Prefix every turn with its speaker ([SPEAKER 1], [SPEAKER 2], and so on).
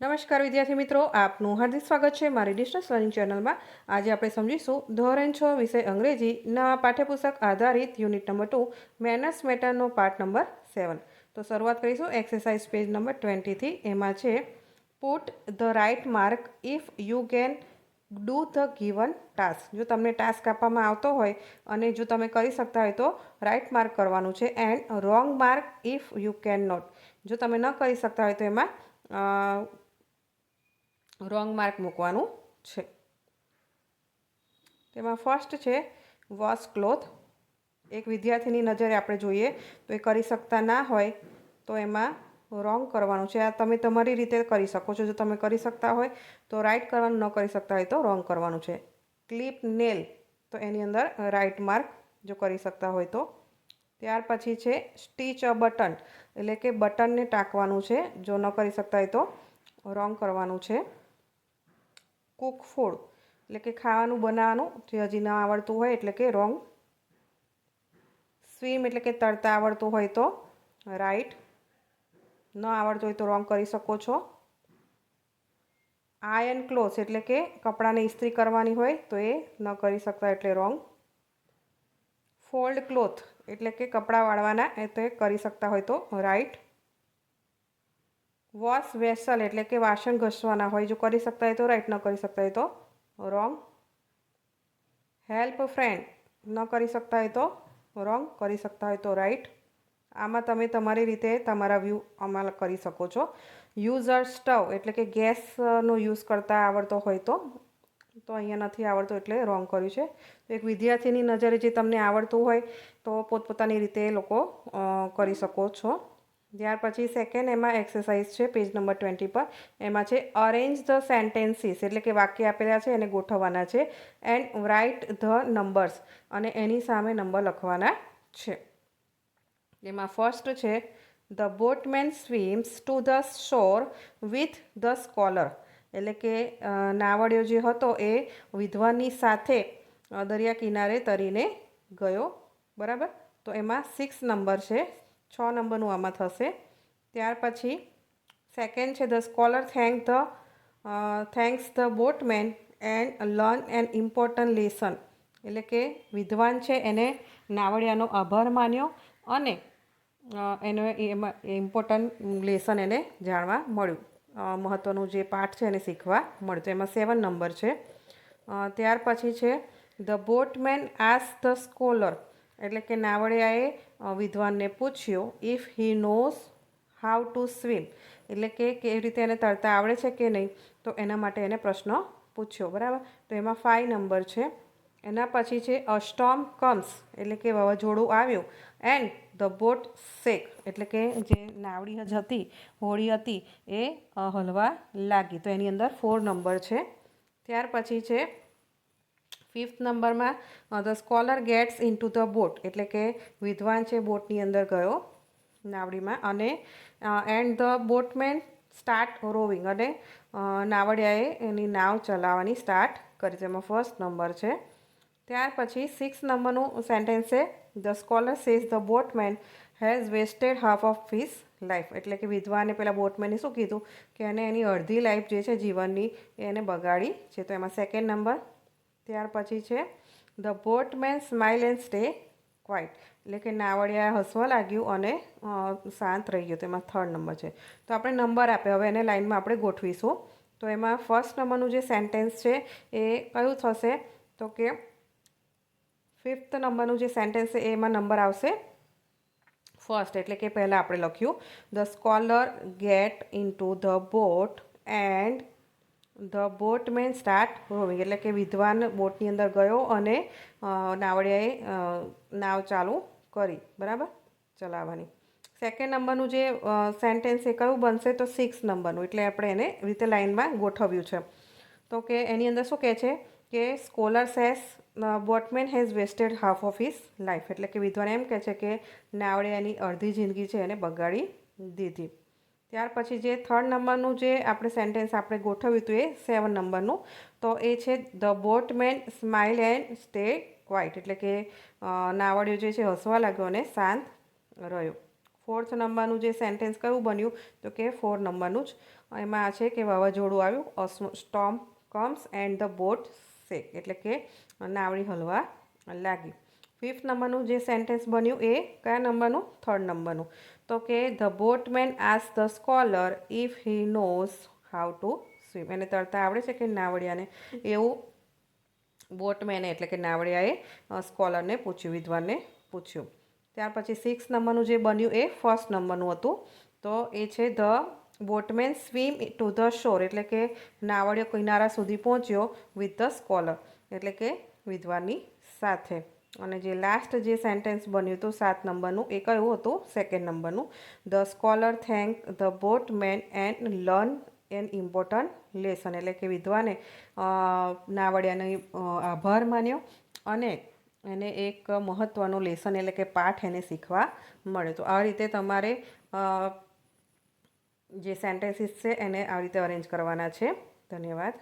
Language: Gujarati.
[SPEAKER 1] નમસ્કાર વિદ્યાર્થી મિત્રો, આપનું હાર્દિક સ્વાગત છે મારી ડિસ્ટન્સ લર્નિંગ ચેનલમાં આજે આપણે સમજીશું ધોરણ છ વિષય અંગ્રેજીના પાઠ્યપુસ્તક આધારિત યુનિટ નંબર ટુ મેનર્સ મેટરનો પાર્ટ નંબર સેવન તો શરૂઆત કરીશું એક્સરસાઇઝ પેજ નંબર ટ્વેન્ટીથી એમાં છે put the right mark if you can do the given task જો તમને ટાસ્ક આપવામાં આવતો હોય અને જો તમે કરી શકતા હોય તો રાઇટ માર્ક કરવાનું છે and wrong mark if you can not જો તમે ન કરી શકતા હોય તો એમાં રોંગ માર્ક મૂકવાનું છે. તેમાં ફર્સ્ટ છે વોશ ક્લોથ એક વિદ્યાર્થીની નજરે આપણે જોઈએ તો એ કરી શકતા ના હોય તો એમાં રોંગ કરવાનું છે. આ તમે તમારી રીતે કરી શકો છો. જો તમે કરી શકતા હોય તો રાઈટ કરવાનું, ન કરી શકતા હોય તો રોંગ કરવાનું છે. ક્લિપ નેલ તો એની અંદર રાઈટ માર્ક જો કરી શકતા હોય તો. ત્યાર પછી છે સ્ટીચ અ બટન એટલે કે બટનને ટાંકવાનું છે. જો ન કરી શકતા હોય તો રોંગ કરવાનું છે. Cook food. એટલે કે ખાવાનું બનાવવાનું જે હજી ન આવડતું હોય એટલે કે રોંગ. સ્વિમ એટલે કે તરતા આવડતું હોય તો રાઈટ. ન આવડતું હોય તો રોંગ કરી શકો છો. આયન ક્લોથ એટલે કે કપડાને ઇસ્ત્રી કરવાની હોય તો એ ન કરી શકતા એટલે રોંગ. ફોલ્ડ ક્લોથ એટલે કે કપડાં વાળવાના એ તો એ કરી શકતા હોય તો રાઈટ. વોશ વેસલ એટલે કે વાસણ ઘસવાના હોય, જો કરી શકતા હોય તો રાઈટ ન કરી શકતા હોય તો. રોંગ હેલ્પ ફ્રેન્ડ ન કરી શકતા હોય તો રોંગ કરી શકતા હોય તો રાઈટ આમાં તમે તમારી રીતે તમારા વ્યૂ અમલ કરી શકો છો. યુઝર સ્ટવ એટલે કે ગેસનો યુઝ કરતા આવડતો હોય તો. તો અહીંયા નથી આવડતો એટલે રોંગ કર્યું છે. તો એક વિદ્યાર્થીની નજરે જે તમને આવડતું હોય, તો પોતપોતાની રીતે લોકો કરી શકો છો. ત્યાર પછી સેકન્ડ એમાં એક્સરસાઇઝ છે પેજ નંબર ટ્વેન્ટી પર. એમાં છે અરેન્જ ધ સેન્ટેન્સીસ એટલે કે વાક્ય આપેલા છે, એને ગોઠવવાના છે એન્ડ રાઇટ ધ નંબર્સ અને એની સામે નંબર લખવાના છે. એમાં ફર્સ્ટ છે the boatman swims to the shore with the scholar એટલે કે નાવડિયો જે હતો એ વિધવાની સાથે દરિયા કિનારે તરીને ગયો. બરાબર? તો એમાં સિક્સ નંબર છે. છ નંબરનું આમાં થશે. ત્યાર પછી સેકન્ડ છે the scholar thank the thanks the boatman and learn an important lesson એટલે કે વિદ્વાન છે એને નાવડિયાનો આભાર માન્યો અને એનો એમાં ઇમ્પોર્ટન્ટ લેસન એને જાણવા મળ્યું. મહત્ત્વનું જે પાઠ છે એને શીખવા મળ્યું. તો એમાં સેવન નંબર છે. ત્યાર પછી છે ધ બોટમેન આસ ધ સ્કોલર એટલે કે નાવડિયાએ વિદ્વાનને પૂછ્યું if he knows how to swim એટલે કે કેવી રીતે એને તરતા આવડે છે કે નહીં? તો એના માટે એને પ્રશ્ન પૂછ્યો, બરાબર? તો એમાં ફાઇવ નંબર છે. એના પછી છે અ કમ્સ એટલે કે વાવાઝોડું આવ્યું. એન્ડ ધ બોટ શેક એટલે કે જે નાવડી જ હતી હોળી હતી, એ હલવા લાગી. તો એની અંદર ફોર નંબર છે. ત્યાર પછી છે ફિફ્થ નંબરમાં the scholar gets in to the boat એટલે કે વિદ્વાન છે બોટની અંદર ગયો નાવડીમાં અને and the boatman start rowing અને નાવડિયાએ એની નાવ ચલાવવાની સ્ટાર્ટ કરી તેમાં ફર્સ્ટ નંબર છે. ત્યાર પછી સિક્સ નંબરનું સેન્ટેન્સ છે the scholar says the boatman has wasted half of his life એટલે કે વિધવાને પેલા બોટમેને શું કીધું? કે એને એની અડધી લાઈફ જે છે જીવનની, એને બગાડી છે. તો એમાં સેકન્ડ નંબર ત્યાર પછી છે the boatman smile and stay quiet એટલે કે નાવડિયા હસવા લાગ્યું અને શાંત રહી ગયું. તેમાં થર્ડ નંબર છે. તો આપણે નંબર આપે હવે એને લાઇનમાં આપણે ગોઠવીશું. તો એમાં ફર્સ્ટ નંબરનું જે સેન્ટેન્સ છે, એ કયું થશે? તો કે ફિફ્થ નંબરનું જે સેન્ટેન્સ છે એમાં નંબર આવશે ફર્સ્ટ એટલે કે પહેલાં આપણે લખ્યું the scholar get into the boat and the boatman start rowing એટલે કે વિદ્વાન બોટની અંદર ગયો અને નાવડિયાએ નાવ ચાલુ કરી, બરાબર? ચલાવવાની. સેકન્ડ નંબરનું જે સેન્ટેન્સ એ કયું બનશે તો સિક્સ નંબરનું એટલે આપણે એને રીતે લાઇનમાં ગોઠવ્યું છે. તો કે એની અંદર શું કહે છે? કે scholar says boatman has wasted half of his life એટલે કે વિદ્વાન એમ કહે છે કે, નાવડિયાની અડધી જિંદગી છે એને બગાડી દીધી. ત્યાર પછી જે થર્ડ નંબરનું જે આપણે સેન્ટેન્સ આપણે ગોઠવ્યું હતું એ સેવન નંબરનું તો એ છે the boatman smile and stay quiet એટલે કે નાવડિયો જે છે હસવા લાગ્યો અને શાંત રહ્યો. ફોર્થ નંબરનું જે સેન્ટેન્સ કયું બન્યું? તો કે ફોર નંબરનું જ. એમાં આ છે કે વાવાઝોડું આવ્યું storm comes and the boat shake એટલે કે, નાવડી હલવા લાગી. ફિફ્થ નંબરનું જે સેન્ટેન્સ બન્યું એ કયા નંબરનું થર્ડ નંબરનું તો કે the boatman as the scholar if he knows how to swim એને તરતા આવડે છે કે નાવડિયાને? એવું બોટમેને એટલે કે નાવડિયાએ સ્કોલરને પૂછ્યું, વિદ્વાનને પૂછ્યું. ત્યાર પછી સિક્સ નંબરનું જે બન્યું એ ફર્સ્ટ નંબરનું હતું. તો એ છે the boatman swim to the shore એટલે કે, નાવડિયો કિનારા સુધી પહોંચ્યો વિથ ધ સ્કોલર એટલે કે, વિદ્વાનની સાથે. અને જે લાસ્ટ જે સેન્ટેન્સ બન્યું હતું સાત નંબરનું, એ કયું હતું? સેકન્ડ નંબરનું. The scholar thank the boat man and learn an important lesson એટલે કે વિધવાને નાવડિયાને આભાર માન્યો અને એને એક મહત્ત્વનું લેસન એટલે કે પાઠ એને શીખવા મળ્યો. તો આ રીતે તમારે જે સેન્ટેન્સીસ છે એને આવી રીતે અરેન્જ કરવાના છે. ધન્યવાદ.